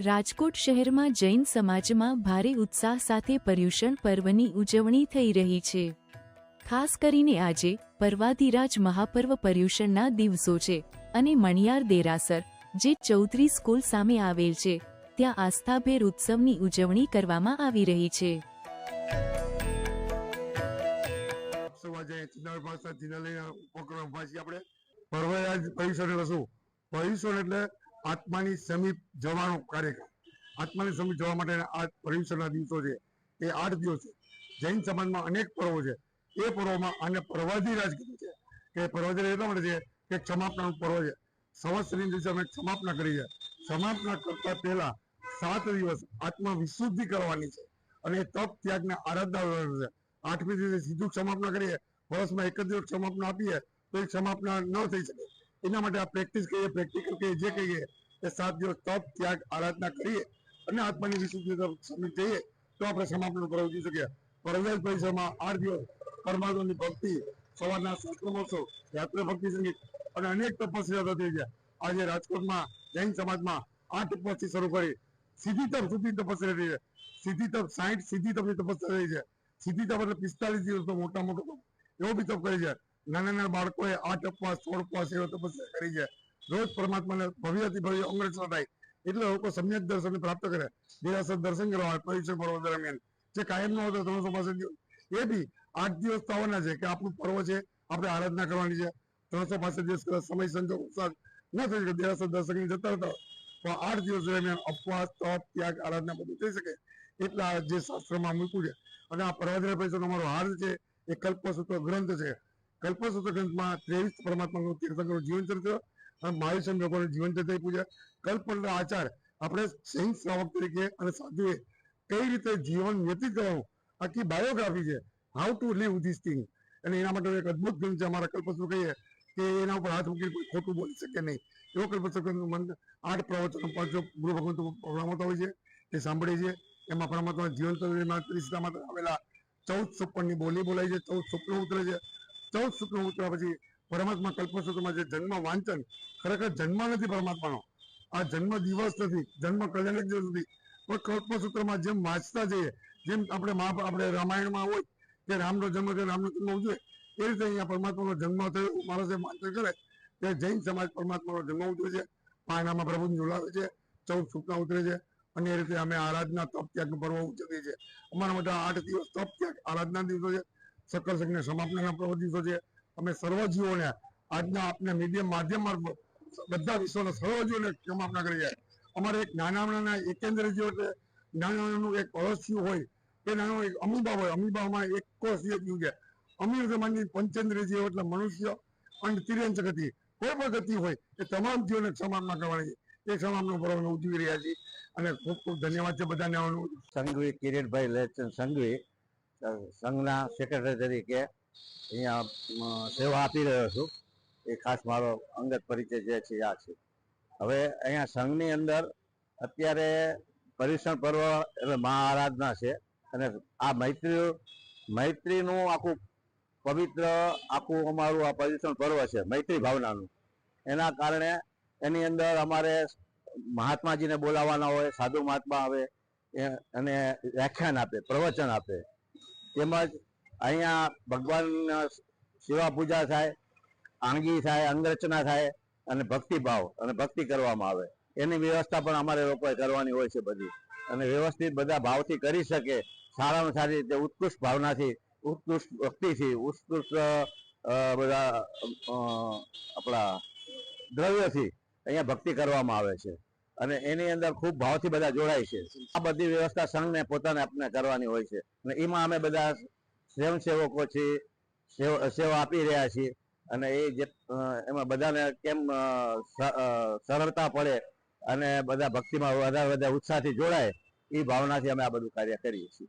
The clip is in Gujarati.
રાજકોટ શહેરમાં જૈન સમાજમાં ભારે ઉત્સાહ સાથે પર્યુષણ પર્વની ઉજવણી થઈ રહી છે. ખાસ કરીને આજે પર્વાધિરાજ મહાપર્વ પર્યુષણના દિવસો છે અને મણિયાર દેરાસર, જે ચૌધરી સ્કૂલ સામે આવેલ છે, ત્યાં આસ્થાભેર ઉત્સવની ઉજવણી કરવામાં આવી રહી છે. ઉપક્રમ આપણે એટલે આત્માની સમીપ જવાનો કાર્યક્રમ. આત્માની સમીપ જવા માટે આ પર્યુષણના દિવસો છે. એ આઠ દિવસ છે. જૈન સમાજમાં અનેક પર્વો છે. એ પર્વમાં આને પર્વાધિરાજ કીધું છે. કે પર્વાધિરાજ એટલા માટે છે કે ક્ષમાપનાનું પર્વ છે. સંવત્સરી દિવસે અમે ક્ષમાપના કરી છે. ક્ષમાપના કરતા પહેલા સાત દિવસ આત્મા વિશુદ્ધિ કરવાની છે. અને તપ ત્યાગને આરાધના છે. આઠમી દિવસે સીધું ક્ષમાપના કરીએ. વર્ષમાં એક જ દિવસ ક્ષમાપના આપીએ તો એ ક્ષમાપના ન થઈ શકે. એના માટે આ પ્રેક્ટિસ કહીએ પ્રેક્ટિકલ કહીએ જે કહીએ એ સાત દિવસ તપ ત્યાગ આરાધના કરીએ અને આત્માની વિશુદ્ધિ સમીપ જઈએ તો આપણે સમાપન પર્વ શકીએ. પરવેશ પરિસરમાં આઠ દિવસ પરમાત્માની ભક્તિ, સવારના શાસ્ત્રોત્સવ યાત્રા ભક્તિ સંગીત અને અનેક તપસ્યા થતી છે. આજે રાજકોટમાં જૈન સમાજમાં આઠ ઉપવાસથી શરૂ કરી, સીધી તપ સુધી તપસ્યા રહી છે. સીધી તપ સાઠ સીધી તપની તપસ્યા રહી છે. સીધી તપ એટલે પિસ્તાલીસ દિવસનો મોટા મોટો એવો બી તપ કરી છે. નાના નાના બાળકોએ આઠ ઉપવાસ સોળ ઉપવાસ એવો તપસ્યા કરી છે. રોજ પરમાત્માને ભવ્યથી ભવ્ય અંગ્રેજ થાય એટલે લોકો સમ્યક દર્શન પ્રાપ્ત કરે. દેરાસર દર્શન કરવા આવે, પરીક્ષણ પર્વ દરમિયાન. જે કાયમ ન હતો ત્રણસો પાસઠ એ બી આઠ દિવસ આવવાના છે કે આપણું પર્વ છે, આપણે આરાધના કરવાની છે. ત્રણસો પાસઠ દિવસ સમય સંજોગ ઉત્સાહ ન થઈ શકે, દેરાસર દર્શન જતા હતા પણ આઠ દિવસ દરમિયાન અપવાસ તપ, ત્યાગ, આરાધના બધું થઈ શકે. એટલા જે શાસ્ત્રમાં મૂક્યું છે. અને આ પર્વદ્ર પરિષદ અમારો હાર છે. એ કલ્પસૂત્ર ગ્રંથ છે. કલ્પસૂત્ર ગ્રંથમાં ત્રેવીસ પરમાત્માનું તીર્થંકરનું જીવનચરિત્ર અને મહાવીર લોકોનું જીવન ચરિત્ર પૂજા. કલ્પ આચાર, આપણે સૈન શ્રાવક તરીકે અને સાધુએ કઈ રીતે જીવન વ્યતીત કરવાનું? આખી બાયોગ્રાફી છે how to leave this thing અને એના માટે એક અદભુત ગ્રંથ છે, અમારા કલ્પસૂત્ર કહીએ કે એના ઉપર હાથ મૂકી કોઈ ખોટું બોલી શકે નહીં. એવો કલ્પસૂત્ર મન આઠ પ્રવચનો, પાંચો ગુરુ ભગવંતો પ્રમાતા હોય છે એ સાંભળીએ છીએ એમાં પરમાત્મા જીવન ચરિત્રમાં આવેલા ચૌદ સુપરની બોલી બોલાય છે, ચૌદ સ્વપ્નો ઉતરે છે. ચૌદ સ્વપ્નો ઉતર્યા પછી પરમાત્મા કલ્પસૂત્રમાં જે જન્મ વાંચન ખરેખર જન્મ નથી પરમાત્માનો. આ જન્મ દિવસ નથી, જન્મ કલ્યાણક દિવસ નથી. પણ કલ્પસૂત્રમાં જેમ વાંચતા જઈએ, જેમ આપણે મહા આપણે રામાયણમાં હોય, કે રામનો જન્મ કે રામનો જન્મ ઉજવે, એ રીતે અહીંયા પરમાત્માનો જન્મ થયો, માણસે વાંચન કરે, તે જૈન સમાજ પરમાત્માનો જન્મ ઉજવે છે. પાયણામાં પ્રભુને ઝુલાવે છે, ચૌદ સૂચના ઉતરે છે, અને એ રીતે અમે આરાધના તપ ત્યાગનું પર્વ ઉજવીએ છીએ. અમારા માટે આઠ દિવસ તપ ત્યાગ આરાધના દિવસો છે. સકલ સંઘને સમાપના પ્રવૃત્તિ છે. અમે સર્વજીવોને આજના આપને મીડિયમ માધ્યમ મારફત બધા વિશ્વના સર્વજીવોને સમાપના કરી જાય અમારે એક નાના નાના એકેન્દ્ર જીવો એક અળસિયું હોય કે નાનો એક અમીબા હોય. અમીબામાં એક કોષીય જીવ છે. અમીર સમાજની પંચેન્દ્રિય એટલે મનુષ્ય અને તિર્યંચ ગતિ. કોઈ પણ ગતિ હોય, એ તમામ જીવોને સમાપના કરવાની. એ સમાપનો પર્વ અમે ઉજવી રહ્યા છીએ. અને ખૂબ ખૂબ ધન્યવાદ છે બધાને. આવવાનું સંઘવી કિરીટભાઈ લેચન સંઘવી સંઘના સેક્રેટરી તરીકે અહીંયા સેવા આપી રહ્યો છું. એ ખાસ મારો અંગત પરિચય જે છે આ છે. હવે અહીંયા સંઘની અંદર અત્યારે પર્યુષણ પર્વ એટલે મહા આરાધના છે અને આ મૈત્રી, મૈત્રીનું આખું પવિત્ર આખું અમારું આ પર્યુષણ પર્વ છે, મૈત્રી ભાવનાનું. એના કારણે એની અંદર અમારે મહાત્માજીને બોલાવવાના હોય, સાધુ મહાત્મા આવે અને વ્યાખ્યાન આપે, પ્રવચન આપે. તેમજ અહીંયા ભગવાન સેવા પૂજા થાય, આંગી થાય, અંગરચના થાય અને ભક્તિભાવ અને ભક્તિ કરવામાં આવે. એની વ્યવસ્થા પણ અમારે લોકોએ કરવાની હોય છે બધી. અને વ્યવસ્થિત બધા ભાવથી કરી શકે, સારામાં સારી રીતે ઉત્કૃષ્ટ ભાવનાથી, ઉત્કૃષ્ટ ભક્તિથી, ઉત્કૃષ્ટ બધા આપણા દ્રવ્યથી અહીંયા ભક્તિ કરવામાં આવે છે. અને એની અંદર ખૂબ ભાવથી બધા જોડાય છે. આ બધી વ્યવસ્થા સંઘને પોતાને આપણે કરવાની હોય છે. અને એમાં અમે બધા સ્વયંસેવકો છીએ, સેવ- આપી રહ્યા છીએ. અને એ જે એમાં બધાને કેમ સરળતા પડે અને બધા ભક્તિમાં વધારે વધારે ઉત્સાહથી જોડાય એ ભાવનાથી અમે આ બધું કાર્ય કરીએ છીએ.